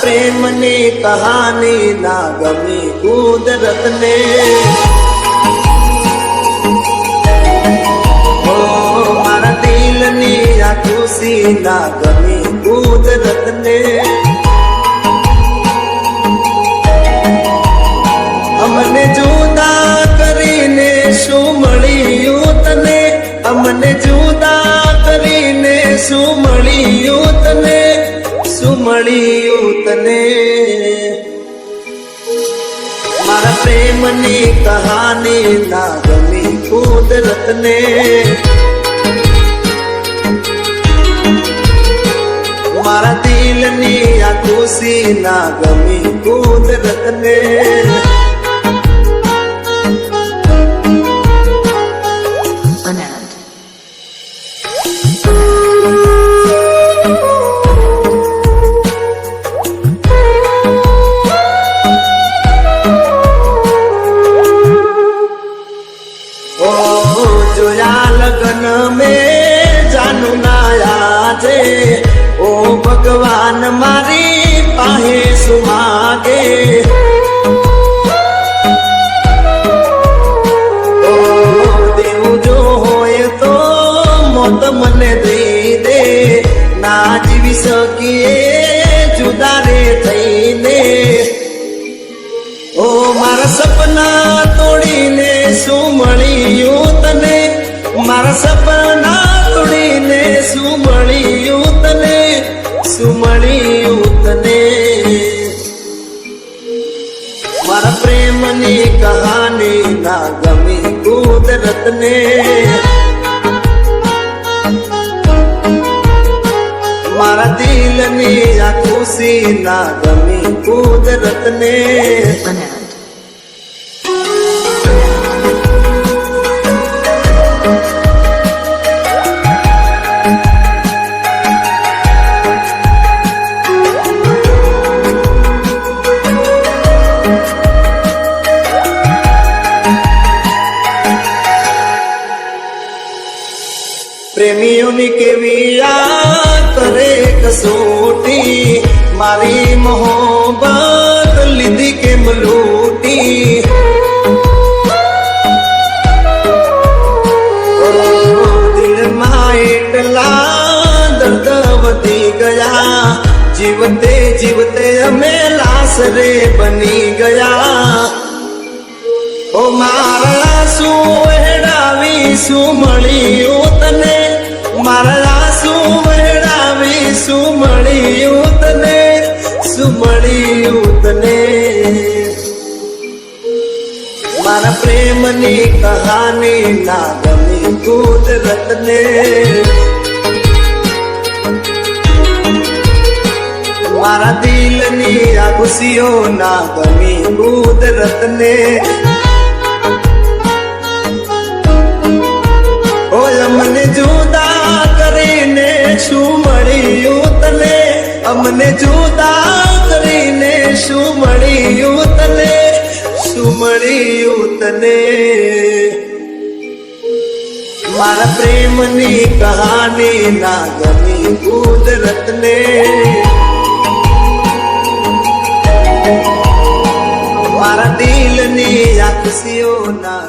પ્રેમની કહાની ના ગમી કુદરતને મારા દિલની આ ખુશી ના ગમી કુદરતને. મળ્યું તને મારા પ્રેમની કહાની ના ગમી કુદરતને. મારા દિલની આ ખુશી ના ગમી કુદરતને. જોયા લગન મેં છે, ઓ ભગવાન મારી પાહે સુમાગે મને દઈ દે, ના જીવી શકીએ જુદા રે ઓ મારા સપના તોડીને શું તને મારા સપના તોડીને શું મળ્યું તને શું મળ્યું તને. મારા પ્રેમની કહાની ના ગમી કુદરતને. મારા દિલની આ ખુશી ના ગમી કુદરતને. પ્રેમીઓની કેવી આ કરે કસોટી મારી મોહબત લીધી કેમ લૂટી? દિલમાં એટલા દર્દ વધી ગયા. જીવતે જીવતે અમે લાસરે બની ગયા. ઓ મારા શું વહેડાવી શું મળ્યું તને મારા શું વહેડાવી શું મળ્યું તને શું તને. મારા પ્રેમની કહાની ના ગમી કુદરતને. મારા દિલની આ ખુશીઓ ના ગમી કુદરતને. અમને જુદા કરીને શું મળ્યું તને? શું મળ્યું તને? મારા પ્રેમની કહાની ના ગમી કુદરતને. મારા દિલની આખસીઓ ના